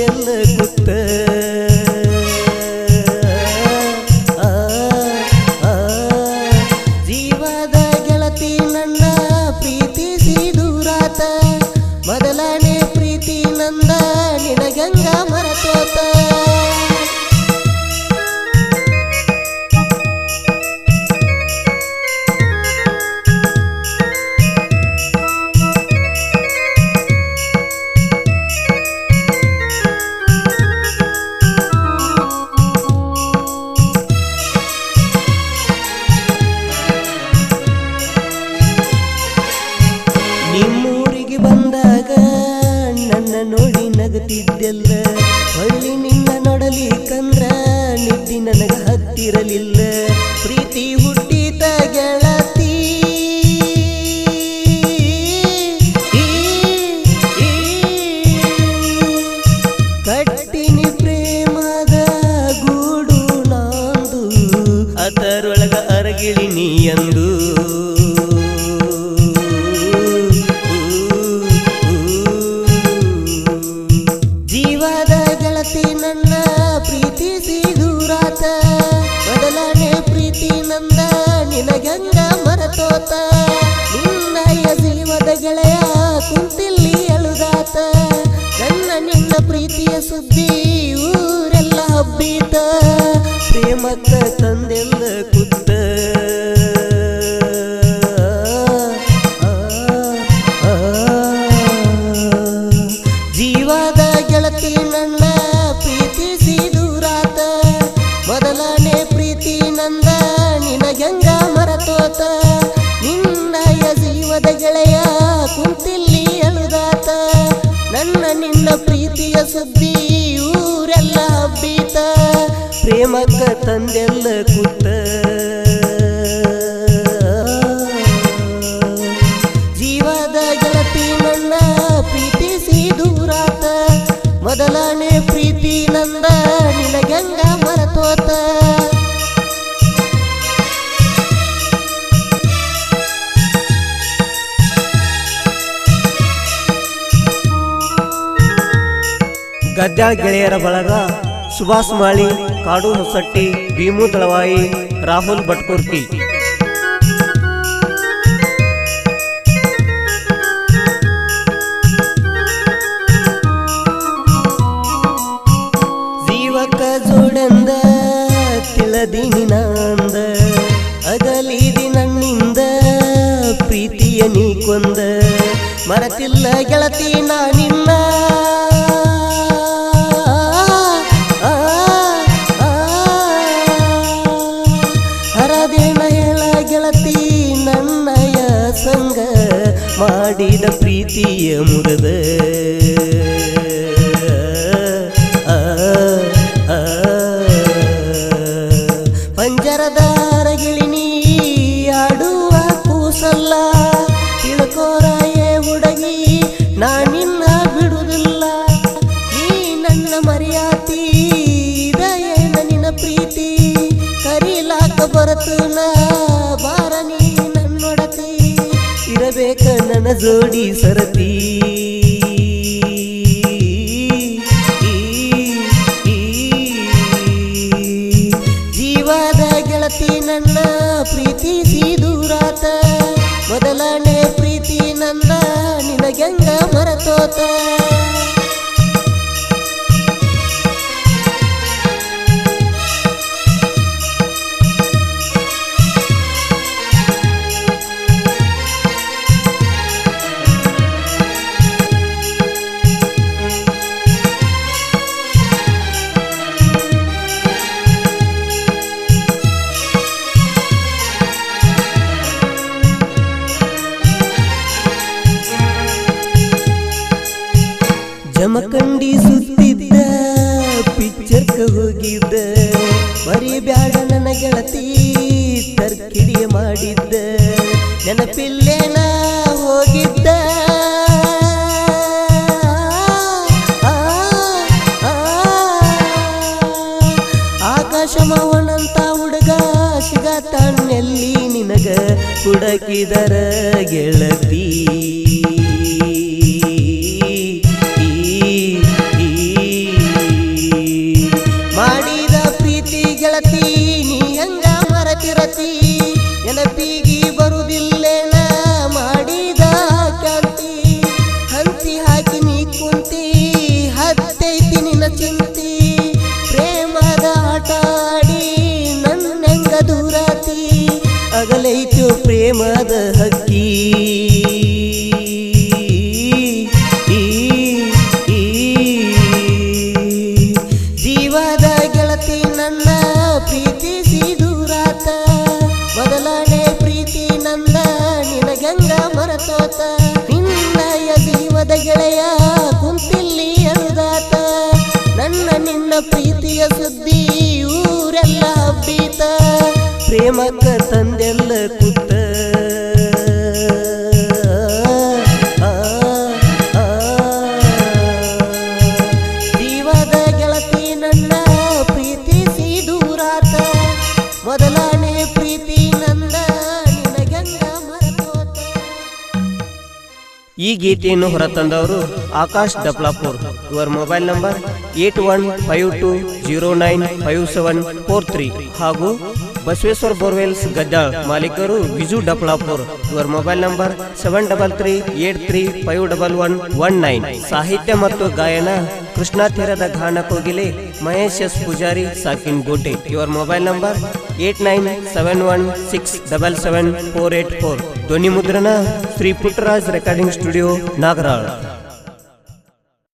ತಂದೆಲ್ಲ ಗುತ್ತ ಆ, ಆ, ಜೀವದ ಗೆಳತಿ ನನ್ನ ಪ್ರೀತಿಸಿ ದೂರಾತ ಮೊದಲನೇ ಪ್ರೀತಿ ನಂದ ನಿನಗಂಗ ನಿಮ್ಮೂರಿಗೆ ಬಂದಾಗ ನನ್ನ ನೋಡಿ ನಗತಿದ್ದೆಲ್ಲ. ಹೊಳ್ಳಿ ನಿನ್ನ ನೋಡಲಿಕ್ಕಂದ್ರ ನಿದ್ದಿ ನನಗ ಹತ್ತಿರಲಿಲ್ಲ. ಪ್ರೀತಿ ಸುದ್ದಿ ಊರೆಲ್ಲ ಹಬ್ಬೀತ, ಪ್ರೇಮಕ್ಕ ತಂದೆಲ್ಲ ಕುತ್ತ ಜೀವಾದ ಗೆಳತಿ ನನ್ನ ಪ್ರೀತಿಸಿ ದೂರಾತ, ಮೊದಲನೇ ಪ್ರೀತಿ ನಂದ ನಿನಗೆಂಗ ಮರತೋತ. ನಿನ್ನಯ ಜೀವದ ಗೆಳೆಯ ಪ್ರೀತಿಯ ಸುದ್ದಿ ಊರೆಲ್ಲ ಹಬ್ಬೀತ. ಪ್ರೇಮಕ್ಕ ತಂದೆಲ್ಲ ಕೂತ ಜೀವದ ಗೆಳತಿ ನನ್ನ ಪ್ರೀತಿಸಿ ದೂರಾತ. ಮೊದಲನೇ ಪ್ರೀತಿ ನಂದ ನಿನಗೆಂಗ ಮರತೋತ. ಗದ್ಯಾಳ ಗೆಳೆಯರ ಬಳಗ ಸುಭಾಷ್ ಮಾಳಿ, ಕಾಡು ಹೊಸಟ್ಟಿ, ಭೀಮು ತಳವಾಯಿ, ರಾಹುಲ್ ಭಟ್ಕುರ್ತಿ. ಜೀವಕ ಜೋಡಂದ ತಿಳದಿನಿ ನಂದ ಅಗಲಿದಿ ನನ್ನಿಂದ ಪ್ರೀತಿಯ ನೀ ಕೊಂದ. ಮರತಿಲ್ಲ ಗೆಳತಿ ನಾ ಮಾಡಿದ ಪ್ರೀತಿಯ ಜೋಡಿ ಸರತಿ. ಜೀವದ ಗೆಳತಿ ನನ್ನ ಪ್ರೀತಿಸಿ ದೂರಾತ ಮೊದಲನೇ ಪ್ರೀತಿ ನನ್ನ ನಿನಗೆಂಗ ಮರತೋತ. ಜಮಖಂಡಿ ಸುತ್ತಿದ್ದ ಪಿಕ್ಚರ್ಗೆ ಹೋಗಿದ್ದ. ಮರಿಬ್ಯಾಡ ನನ್ನ ಗೆಳತಿ ತರ್ಕಿಡಿಯ ಮಾಡಿದ್ದ. ನೆನಪಿಲ್ಲೇನ ಹೋಗಿದ್ದ? ಆಕಾಶ ಮಾವನಂತ ಹುಡುಗ ಸಿಗತಾನೆಲ್ಲಿ ನಿನಗ ಹುಡುಕಿದರ ಗೆಳತಿ? ನೆನಪಿಗಿ ಪ್ರೇಮಕ್ಕ ತಂದೆಲ್ಲ ಕುತ್ತ ಜೀವದ ದೂರಾತ ಮೊದಲನೇ ಪ್ರೀತಿ ಈ ಗೀತೆಯನ್ನು ಹೊರತಂದವರು ಆಕಾಶ್ ಡಪ್ಲಾಪುರ್ ಇವರ mobile number eight one five two zero nine five seven four three ಹಾಗೂ ಬಸವೇಶ್ವರ ಬೋರ್ವೆಲ್ಸ್ ಗದ್ದಾಳ್ ಮಾಲೀಕರು ವಿಜು ಡಪ್ಲಾಪುರ್ ಇವರ mobile number seven double three eight three five double one one nine. ಸಾಹಿತ್ಯ ಮತ್ತು ಗಾಯನ ಕೃಷ್ಣಾ ತೀರದ ಘಾನ ಕೋಗಿಲೆ ಮಹೇಶ್ ಎಸ್ ಪೂಜಾರಿ ಸಾಕಿನ್ ಗೋಟೆ. ಇವರ mobile number eight nine seven one six double seven four eight four. ಧ್ವನಿ ಮುದ್ರಣ ಶ್ರೀ ಪುಟ್ಟರಾಜ್ ರೆಕಾರ್ಡಿಂಗ್ ಸ್ಟುಡಿಯೋ ನಾಗರಾಳ್.